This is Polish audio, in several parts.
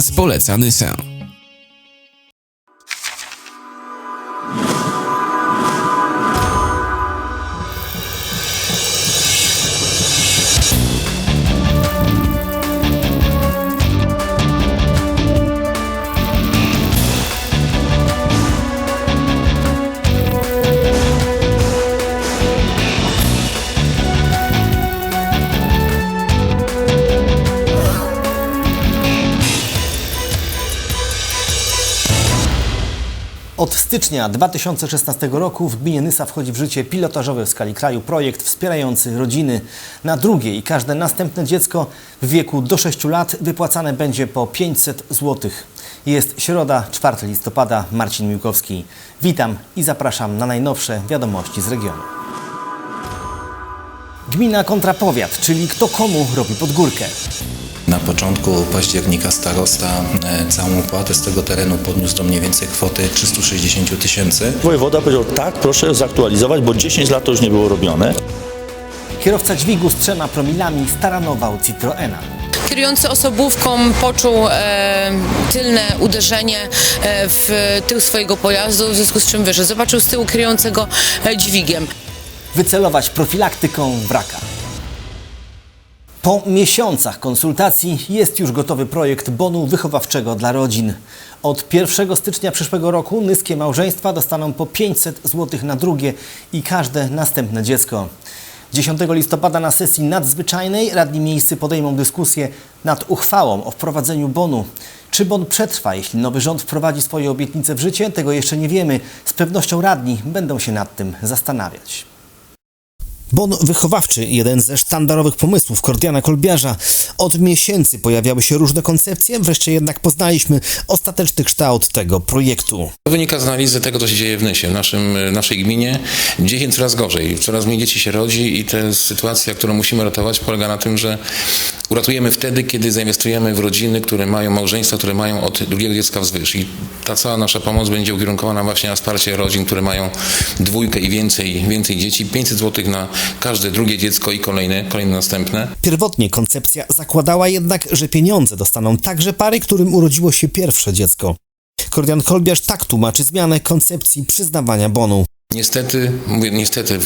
Awans poleca Nysę. Od stycznia 2016 roku w gminie Nysa wchodzi w życie pilotażowy w skali kraju projekt wspierający rodziny. Na drugie i każde następne dziecko w wieku do 6 lat wypłacane będzie po 500 zł. Jest środa, 4 listopada, Marcin Miłkowski. Witam i zapraszam na najnowsze wiadomości z regionu. Gmina kontra powiat, czyli kto komu robi pod górkę. Na początku października starosta e, całą opłatę z tego terenu podniósł do mniej więcej kwoty 360 tysięcy. Wojewoda powiedział, tak, proszę zaktualizować, bo 10 lat to już nie było robione. Kierowca dźwigu z trzema promilami staranował Citroena. Kierujący osobówką poczuł e, tylne uderzenie e, w tył swojego pojazdu, w związku z czym wyszedł. Zobaczył z tyłu kierującego e, dźwigiem. wycelować profilaktyką wraka. Po miesiącach konsultacji jest już gotowy projekt bonu wychowawczego dla rodzin. Od 1 stycznia przyszłego roku nyskie małżeństwa dostaną po 500 zł na drugie i każde następne dziecko. 10 listopada na sesji nadzwyczajnej radni miejscy podejmą dyskusję nad uchwałą o wprowadzeniu bonu. Czy bon przetrwa, jeśli nowy rząd wprowadzi swoje obietnice w życie? Tego jeszcze nie wiemy. Z pewnością radni będą się nad tym zastanawiać. Bon wychowawczy, jeden ze sztandarowych pomysłów Kordiana Kolbiarza. Od miesięcy pojawiały się różne koncepcje, wreszcie jednak poznaliśmy ostateczny kształt tego projektu. To wynika z analizy tego, co się dzieje w Nysie, w naszym, naszej gminie. Dzieje coraz gorzej, coraz mniej dzieci się rodzi i ta sytuacja, którą musimy ratować, polega na tym, że uratujemy wtedy, kiedy zainwestujemy w rodziny, które mają małżeństwa, które mają od drugiego dziecka wzwyż. I ta cała nasza pomoc będzie ukierunkowana właśnie na wsparcie rodzin, które mają dwójkę i więcej, więcej dzieci. 500 zł na każde drugie dziecko i kolejne, kolejne następne. Pierwotnie koncepcja zakładała jednak, że pieniądze dostaną także pary, którym urodziło się pierwsze dziecko. Kordian Kolbiarz tak tłumaczy zmianę koncepcji przyznawania bonu. Niestety, mówię niestety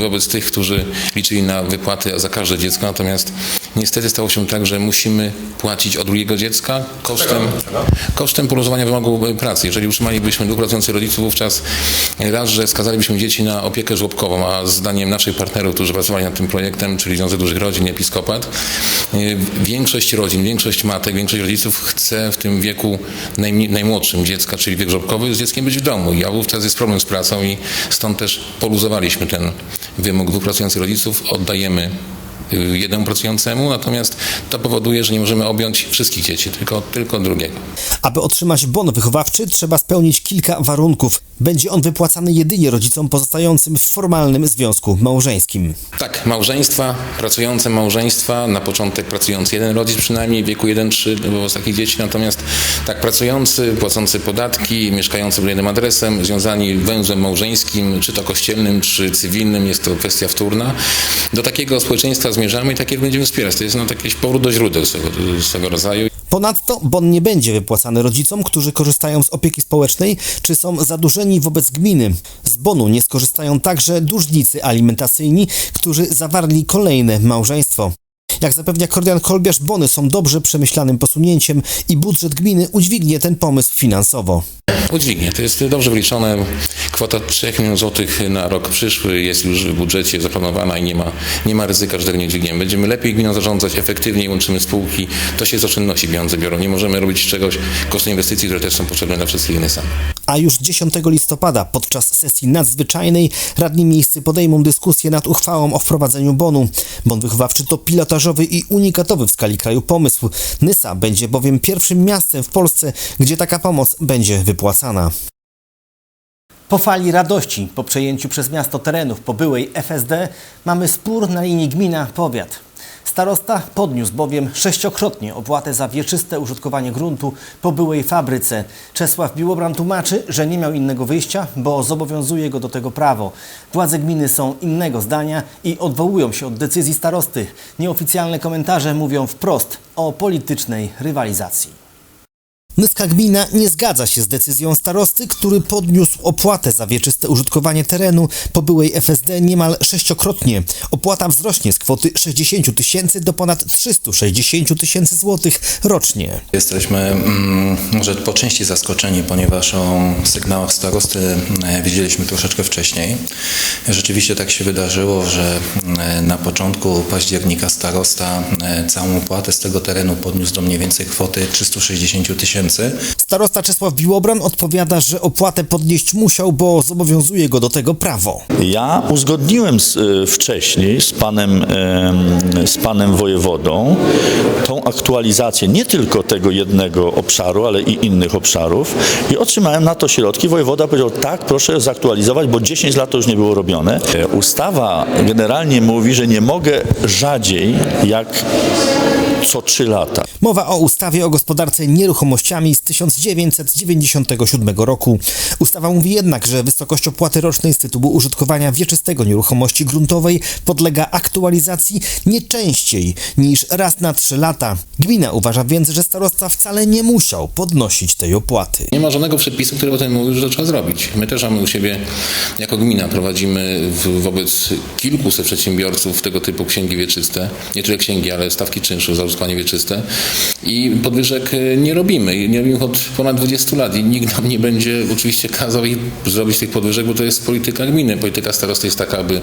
wobec tych, którzy liczyli na wypłaty za każde dziecko, natomiast niestety stało się tak, że musimy płacić od drugiego dziecka kosztem, kosztem poluzowania wymogu pracy. Jeżeli utrzymalibyśmy dwóch pracujących rodziców, wówczas raz, że skazalibyśmy dzieci na opiekę żłobkową, a zdaniem naszych partnerów, którzy pracowali nad tym projektem, czyli Związek Dużych Rodzin, Episkopat, y, większość rodzin, większość matek, większość rodziców chce w tym wieku najmniej, najmłodszym dziecka, czyli wiek żłobkowy, z dzieckiem być w domu. I a wówczas jest problem z pracą i stąd też poluzowaliśmy ten wymóg dwóch pracujących rodziców. Oddajemy jednemu pracującemu, natomiast to powoduje, że nie możemy objąć wszystkich dzieci, tylko, tylko drugiego. Aby otrzymać bon wychowawczy, trzeba spełnić kilka warunków. Będzie on wypłacany jedynie rodzicom pozostającym w formalnym związku małżeńskim. Tak, małżeństwa, pracujące małżeństwa, na początek pracujący jeden rodzic przynajmniej w wieku 1-3 wobec takich dzieci, natomiast tak pracujący, płacący podatki, mieszkający pod jednym adresem, związani węzłem małżeńskim, czy to kościelnym, czy cywilnym, jest to kwestia wtórna. Do takiego społeczeństwa zmierzamy i takie będziemy wspierać. To jest no, jakiś powrót do źródeł swego, swego rodzaju. Ponadto bon nie będzie wypłacany rodzicom, którzy korzystają z opieki społecznej czy są zadłużeni wobec gminy. Z bonu nie skorzystają także dłużnicy alimentacyjni, którzy zawarli kolejne małżeństwo. Jak zapewnia Kordian Kolbiarz, bony są dobrze przemyślanym posunięciem i budżet gminy udźwignie ten pomysł finansowo. Udźwignie. To jest dobrze wyliczone. Kwota 3 milionów złotych na rok przyszły jest już w budżecie zaplanowana i nie ma, nie ma ryzyka, że tego nie dźwigniemy. Będziemy lepiej gminą zarządzać, efektywniej łączymy spółki. To się z oszczędności pieniądze biorą. Nie możemy robić czegoś kosztem inwestycji, które też są potrzebne dla wszystkich innych sam. A już 10 listopada podczas sesji nadzwyczajnej radni miejscy podejmą dyskusję nad uchwałą o wprowadzeniu bonu. Bon wychowawczy to pilotażowy i unikatowy w skali kraju pomysł. Nysa będzie bowiem pierwszym miastem w Polsce, gdzie taka pomoc będzie wypłacana. Po fali radości po przejęciu przez miasto terenów po byłej FSD mamy spór na linii gmina-powiat. Starosta podniósł bowiem sześciokrotnie opłatę za wieczyste użytkowanie gruntu po byłej fabryce. Czesław Biłobran tłumaczy, że nie miał innego wyjścia, bo zobowiązuje go do tego prawo. Władze gminy są innego zdania i odwołują się od decyzji starosty. Nieoficjalne komentarze mówią wprost o politycznej rywalizacji. Nyska gmina nie zgadza się z decyzją starosty, który podniósł opłatę za wieczyste użytkowanie terenu po byłej FSD niemal sześciokrotnie. Opłata wzrośnie z kwoty 60 tysięcy do ponad 360 tysięcy złotych rocznie. Jesteśmy mm, może po części zaskoczeni, ponieważ o sygnałach starosty e, wiedzieliśmy troszeczkę wcześniej. Rzeczywiście tak się wydarzyło, że e, na początku października starosta e, całą opłatę z tego terenu podniósł do mniej więcej kwoty 360 tysięcy. Starosta Czesław Biłobran odpowiada, że opłatę podnieść musiał, bo zobowiązuje go do tego prawo. Ja uzgodniłem z, y, wcześniej z panem, em, z panem wojewodą tą aktualizację nie tylko tego jednego obszaru, ale i innych obszarów i otrzymałem na to środki. Wojewoda powiedział tak, proszę zaktualizować, bo 10 lat to już nie było robione. E, Ustawa generalnie mówi, że nie mogę rzadziej jak co 3 lata. Mowa o ustawie o gospodarce nieruchomościami z 1997 roku. Ustawa mówi jednak, że wysokość opłaty rocznej z tytułu użytkowania wieczystego nieruchomości gruntowej podlega aktualizacji nie częściej niż raz na 3 lata. Gmina uważa więc, że starosta wcale nie musiał podnosić tej opłaty. Nie ma żadnego przepisu, który o tym mówił, że to trzeba zrobić. My też mamy u siebie, jako gmina, prowadzimy w, wobec kilkuset przedsiębiorców tego typu księgi wieczyste. Nie tyle księgi, ale stawki czynszu za użytkowanie wieczyste. I podwyżek e, nie robimy. Nie robimy od ponad 20 lat. I nikt nam nie będzie oczywiście kazał zrobić tych podwyżek, bo to jest polityka gminy. Polityka starosty jest taka, aby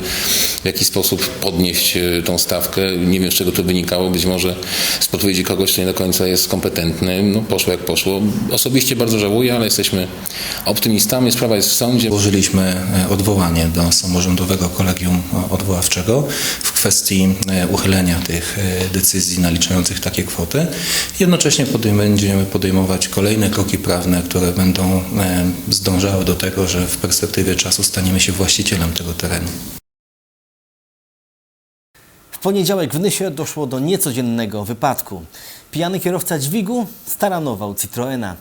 w jakiś sposób podnieść e, tą stawkę. Nie wiem, z czego to wynikało. Być może z podpowiedzi kogoś, kto nie do końca jest kompetentny. No, poszło jak poszło. Osobiście bardzo żałuję, ale jesteśmy optymistami. Sprawa jest w sądzie. Złożyliśmy e, odwołanie do samorządowego kolegium odwoławczego w kwestii uchylenia tych decyzji naliczających takie kwoty. Jednocześnie będziemy podejmować kolejne kroki prawne, które będą e, zdążały do tego, że w perspektywie czasu staniemy się właścicielem tego terenu. W poniedziałek w Nysie doszło do niecodziennego wypadku. Pijany kierowca dźwigu staranował Citroena.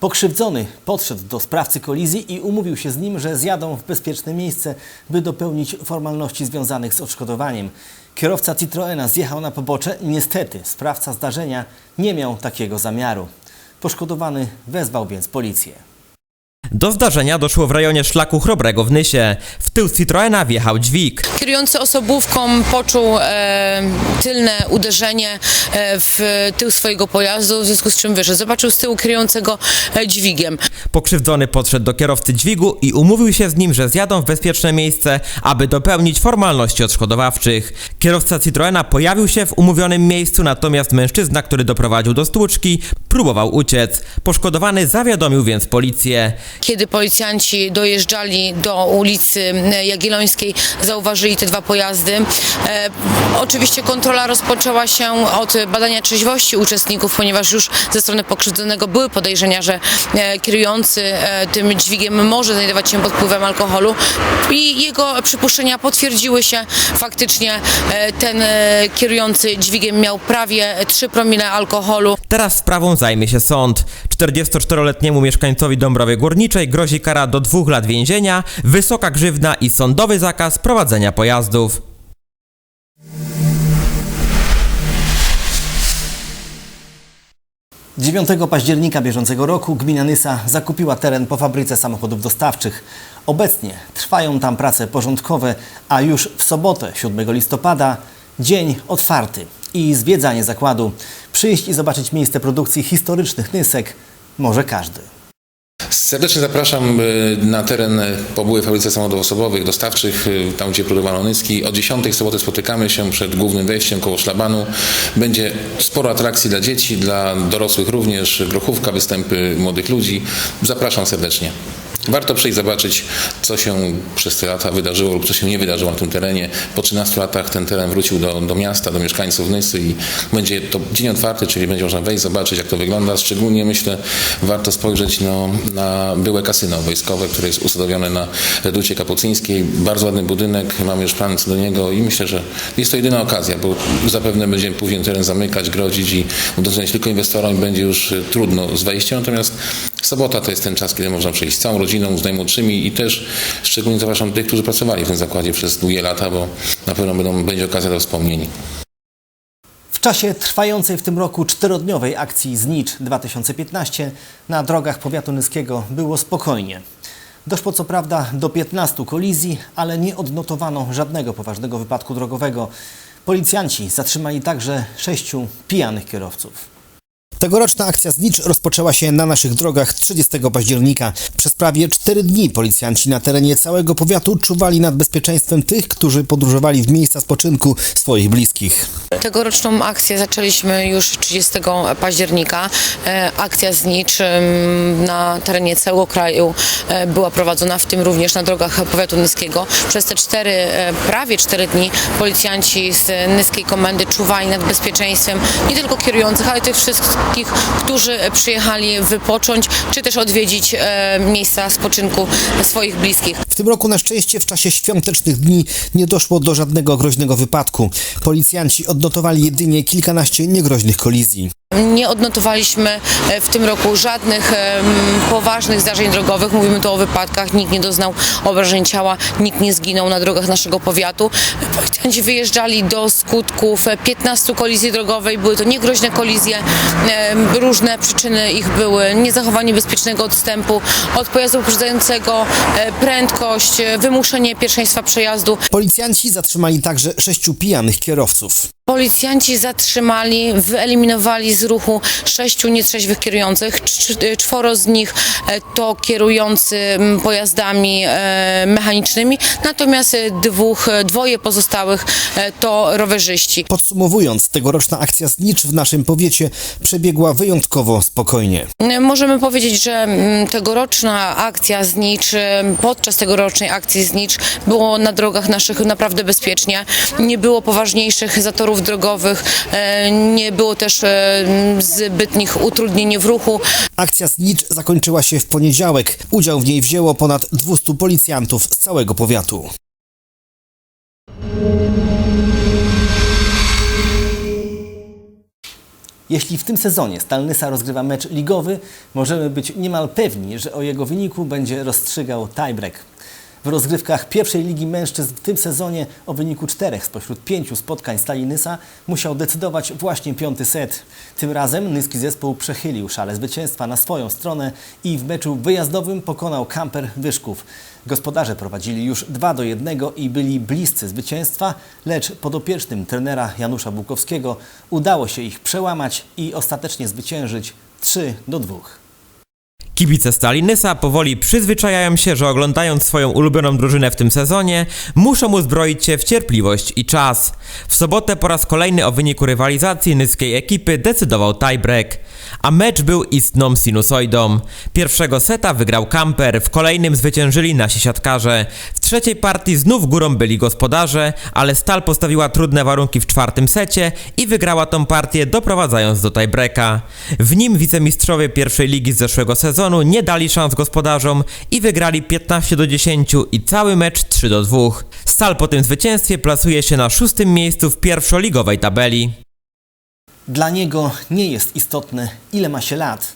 Pokrzywdzony podszedł do sprawcy kolizji i umówił się z nim, że zjadą w bezpieczne miejsce, by dopełnić formalności związanych z odszkodowaniem. Kierowca Citroena zjechał na pobocze. Niestety sprawca zdarzenia nie miał takiego zamiaru. Poszkodowany wezwał więc policję. Do zdarzenia doszło w rejonie szlaku Chrobrego w Nysie. W tył Citroena wjechał dźwig. Kierujący osobówką poczuł e, tylne uderzenie e, w tył swojego pojazdu, w związku z czym wyszedł. Zobaczył z tyłu kierującego e, dźwigiem. Pokrzywdzony podszedł do kierowcy dźwigu i umówił się z nim, że zjadą w bezpieczne miejsce, aby dopełnić formalności odszkodowawczych. Kierowca Citroena pojawił się w umówionym miejscu, natomiast mężczyzna, który doprowadził do stłuczki, próbował uciec. Poszkodowany zawiadomił więc policję. Kiedy policjanci dojeżdżali do ulicy e, Jagiellońskiej, zauważyli te dwa pojazdy. E, oczywiście kontrola rozpoczęła się od badania trzeźwości uczestników, ponieważ już ze strony pokrzywdzonego były podejrzenia, że e, kierujący e, tym dźwigiem może znajdować się pod wpływem alkoholu i jego przypuszczenia potwierdziły się. Faktycznie e, ten e, kierujący dźwigiem miał prawie 3 promile alkoholu. Teraz sprawą zajmie się sąd. 44-letniemu mieszkańcowi Dąbrowy Górniczej grozi kara do dwóch lat więzienia, wysoka grzywna i sądowy zakaz prowadzenia pojazdów. - 9 października bieżącego roku gmina Nysa zakupiła teren po fabryce samochodów dostawczych. Obecnie trwają tam prace porządkowe, a już w sobotę 7 listopada dzień otwarty i zwiedzanie zakładu. Przyjść i zobaczyć miejsce produkcji historycznych Nysek może każdy. Serdecznie zapraszam y, na teren y, po byłej fabryce samochodów osobowych, dostawczych, y, tam gdzie produkowano nyski. O 10 w sobotę spotykamy się przed głównym wejściem koło szlabanu. Będzie sporo atrakcji dla dzieci, dla dorosłych również, grochówka, występy młodych ludzi. Zapraszam serdecznie. Warto przyjść zobaczyć, co się przez te lata wydarzyło lub co się nie wydarzyło na tym terenie. Po 13 latach ten teren wrócił do, do miasta, do mieszkańców Nysy i będzie to dzień otwarty, czyli będzie można wejść, zobaczyć jak to wygląda. Szczególnie myślę, warto spojrzeć no, na byłe kasyno wojskowe, które jest usadowione na Reducie Kapucyńskiej. Bardzo ładny budynek, mamy już plan co do niego i myślę, że jest to jedyna okazja, bo zapewne będziemy później teren zamykać, grodzić i udostępniać tylko inwestorom i będzie już y, trudno z wejściem. Natomiast sobota to jest ten czas, kiedy można przyjść z całą rodziną, z najmłodszymi i też szczególnie zapraszam tych, którzy pracowali w tym zakładzie przez długie lata, bo na pewno będą, będzie okazja do wspomnień. W W czasie trwającej w tym roku czterodniowej akcji Znicz 2015 na drogach powiatu nyskiego było spokojnie. Doszło co prawda do 15 kolizji, ale nie odnotowano żadnego poważnego wypadku drogowego. Policjanci zatrzymali także sześciu pijanych kierowców. Tegoroczna akcja Znicz rozpoczęła się na naszych drogach 30 października. Przez prawie 4 dni policjanci na terenie całego powiatu czuwali nad bezpieczeństwem tych, którzy podróżowali w miejsca spoczynku swoich bliskich. Tegoroczną akcję zaczęliśmy już 30 października. E, Akcja Znicz na terenie całego kraju e, była prowadzona, w tym również na drogach powiatu nyskiego. Przez te cztery, e, prawie cztery dni policjanci z Nyskiej Komendy czuwali nad bezpieczeństwem nie tylko kierujących, ale tych wszystkich, którzy przyjechali wypocząć, czy też odwiedzić e, miejsca spoczynku swoich bliskich. W tym roku na szczęście w czasie świątecznych dni nie doszło do żadnego groźnego wypadku. Policjanci odnotowali jedynie kilkanaście niegroźnych kolizji. Nie odnotowaliśmy e, w tym roku żadnych poważnych zdarzeń drogowych. Mówimy tu o wypadkach. Nikt nie doznał obrażeń ciała, nikt nie zginął na drogach naszego powiatu. Policjanci wyjeżdżali do skutków e, 15 kolizji drogowej. Były to niegroźne kolizje. Różne przyczyny ich były. Niezachowanie bezpiecznego odstępu od pojazdu poprzedzającego, e, prędkość, e, wymuszenie pierwszeństwa przejazdu. Policjanci zatrzymali także sześciu pijanych kierowców. Policjanci zatrzymali, wyeliminowali z ruchu sześciu nietrzeźwych kierujących. Cz- Czworo z nich e, to kierujący pojazdami e, mechanicznymi, natomiast dwóch, e, dwoje pozostałych to rowerzyści. Podsumowując, tegoroczna akcja Znicz w naszym powiecie przebiegła wyjątkowo spokojnie. Możemy powiedzieć, że tegoroczna akcja Znicz, podczas tegorocznej akcji Znicz było na drogach naszych naprawdę bezpiecznie. Nie było poważniejszych zatorów drogowych, e, nie było też e, zbytnich utrudnień w ruchu. Akcja Znicz zakończyła się w poniedziałek. Udział w niej wzięło ponad 200 policjantów z całego powiatu. Jeśli w tym sezonie Stalnysa rozgrywa mecz ligowy, możemy być niemal pewni, że o jego wyniku będzie rozstrzygał tiebreak. W rozgrywkach pierwszej ligi mężczyzn w tym sezonie o wyniku czterech spośród pięciu spotkań Stali Nysa musiał decydować właśnie piąty set. Tym razem nyski zespół przechylił szale zwycięstwa na swoją stronę i w meczu wyjazdowym pokonał kamper Wyszków. Gospodarze prowadzili już 2 do 1 i byli bliscy zwycięstwa, lecz podopiecznym trenera Janusza Bułkowskiego udało się ich przełamać i ostatecznie zwyciężyć 3 do 2. Kibice Stali Nysa powoli przyzwyczajają się, że oglądając swoją ulubioną drużynę w tym sezonie, muszą uzbroić się w cierpliwość i czas. W sobotę po raz kolejny o wyniku rywalizacji nyskiej ekipy decydował tiebreak, a mecz był istną sinusoidą. Pierwszego seta wygrał Kamper, w kolejnym zwyciężyli nasi siatkarze. W trzeciej partii znów górą byli gospodarze, ale Stal postawiła trudne warunki w czwartym secie i wygrała tą partię doprowadzając do tiebreaka. W nim wicemistrzowie pierwszej ligi z zeszłego sezonu nie dali szans gospodarzom i wygrali 15 do 10 i cały mecz 3 do 2. Stal po tym zwycięstwie plasuje się na szóstym miejscu w pierwszoligowej tabeli. Dla niego nie jest istotne, ile ma się lat.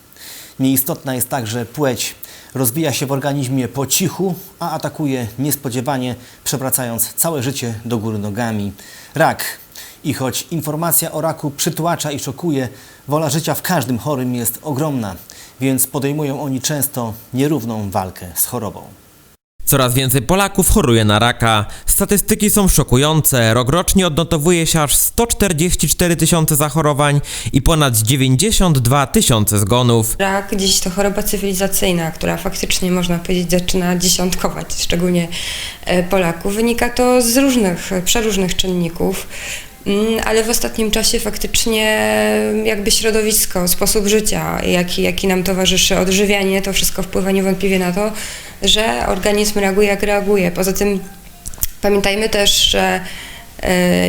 Nieistotna jest także płeć. Rozwija się w organizmie po cichu, a atakuje niespodziewanie, przewracając całe życie do góry nogami. Rak. I choć informacja o raku przytłacza i szokuje, wola życia w każdym chorym jest ogromna, więc podejmują oni często nierówną walkę z chorobą. Coraz więcej Polaków choruje na raka. Statystyki są szokujące. Rokrocznie odnotowuje się aż 144 tysiące zachorowań i ponad 92 tysiące zgonów. Rak dziś to choroba cywilizacyjna, która faktycznie można powiedzieć zaczyna dziesiątkować, szczególnie e, Polaków. Wynika to z różnych, przeróżnych czynników. Mm, Ale w ostatnim czasie faktycznie jakby środowisko, sposób życia, jaki, jaki nam towarzyszy, odżywianie, to wszystko wpływa niewątpliwie na to, że organizm reaguje jak reaguje. Poza tym pamiętajmy też, że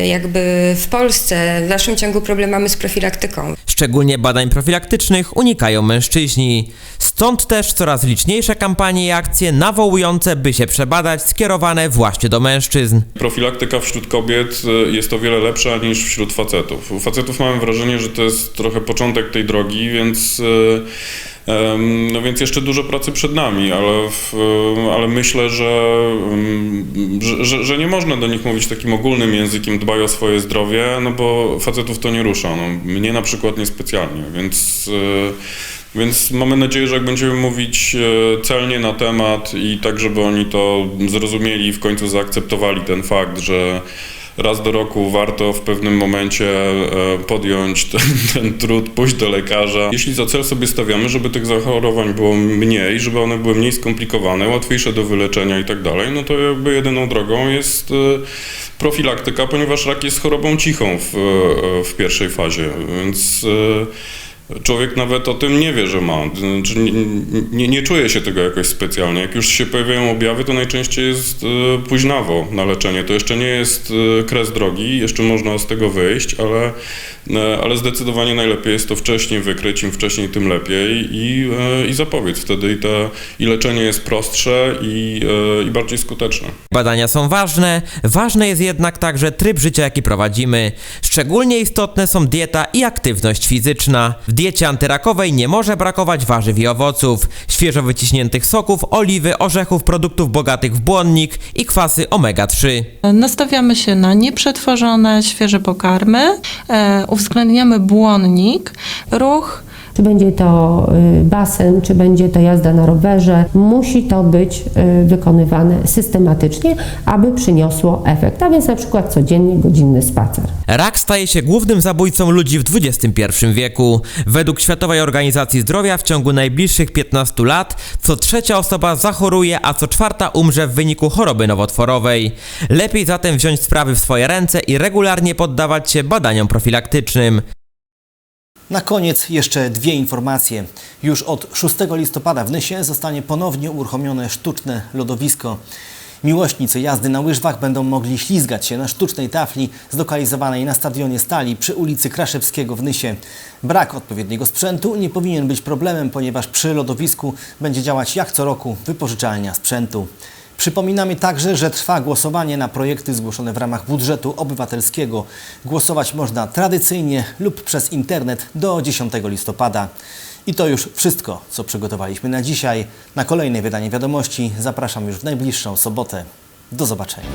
jakby w Polsce w dalszym ciągu problem mamy z profilaktyką. Szczególnie badań profilaktycznych unikają mężczyźni. Stąd też coraz liczniejsze kampanie i akcje nawołujące, by się przebadać, skierowane właśnie do mężczyzn. Profilaktyka wśród kobiet y, jest o wiele lepsza niż wśród facetów. U facetów mamy wrażenie, że to jest trochę początek tej drogi, więc Em, No więc jeszcze dużo pracy przed nami, ale, w, ale myślę, że, że, że nie można do nich mówić takim ogólnym językiem dbaj o swoje zdrowie, no bo facetów to nie rusza. No, mnie na przykład niespecjalnie, więc, e, więc mamy nadzieję, że jak będziemy mówić e, celnie na temat i tak, żeby oni to zrozumieli i w końcu zaakceptowali ten fakt, że raz do roku warto w pewnym momencie e, podjąć ten, ten trud, pójść do lekarza. Jeśli za cel sobie stawiamy, żeby tych zachorowań było mniej, żeby one były mniej skomplikowane, łatwiejsze do wyleczenia i tak dalej, no to jakby jedyną drogą jest e, profilaktyka, ponieważ rak jest chorobą cichą w, e, w pierwszej fazie, więc Człowiek nawet o tym nie wie, że ma. Znaczy, nie, nie, nie czuje się tego jakoś specjalnie. Jak już się pojawiają objawy, to najczęściej jest e, późnawo na leczenie. To jeszcze nie jest e, kres drogi, jeszcze można z tego wyjść, ale, e, ale zdecydowanie najlepiej jest to wcześniej wykryć. Im wcześniej, tym lepiej i, i zapobiec. Wtedy i, te, i leczenie jest prostsze i, i bardziej skuteczne. Badania są ważne, ważny jest jednak także tryb życia, jaki prowadzimy. Szczególnie istotne są dieta i aktywność fizyczna. W diecie antyrakowej nie może brakować warzyw i owoców, świeżo wyciśniętych soków, oliwy, orzechów, produktów bogatych w błonnik i kwasy omega-3. Nastawiamy się na nieprzetworzone, świeże pokarmy, e, uwzględniamy błonnik, ruch, Czy będzie to y, basen, czy będzie to jazda na rowerze, musi to być y, wykonywane systematycznie, aby przyniosło efekt, a więc na przykład codziennie godzinny spacer. Rak staje się głównym zabójcą ludzi w XXI wieku. Według Światowej Organizacji Zdrowia w ciągu najbliższych 15 lat co trzecia osoba zachoruje, a co czwarta umrze w wyniku choroby nowotworowej. Lepiej zatem wziąć sprawy w swoje ręce i regularnie poddawać się badaniom profilaktycznym. Na koniec jeszcze dwie informacje. Już od 6 listopada w Nysie zostanie ponownie uruchomione sztuczne lodowisko. Miłośnicy jazdy na łyżwach będą mogli ślizgać się na sztucznej tafli zlokalizowanej na stadionie Stali przy ulicy Kraszewskiego w Nysie. Brak odpowiedniego sprzętu nie powinien być problemem, ponieważ przy lodowisku będzie działać jak co roku wypożyczalnia sprzętu. Przypominamy także, że trwa głosowanie na projekty zgłoszone w ramach budżetu obywatelskiego. Głosować można tradycyjnie lub przez internet do 10 listopada. I to już wszystko, co przygotowaliśmy na dzisiaj. Na kolejne wydanie wiadomości zapraszam już w najbliższą sobotę. Do zobaczenia.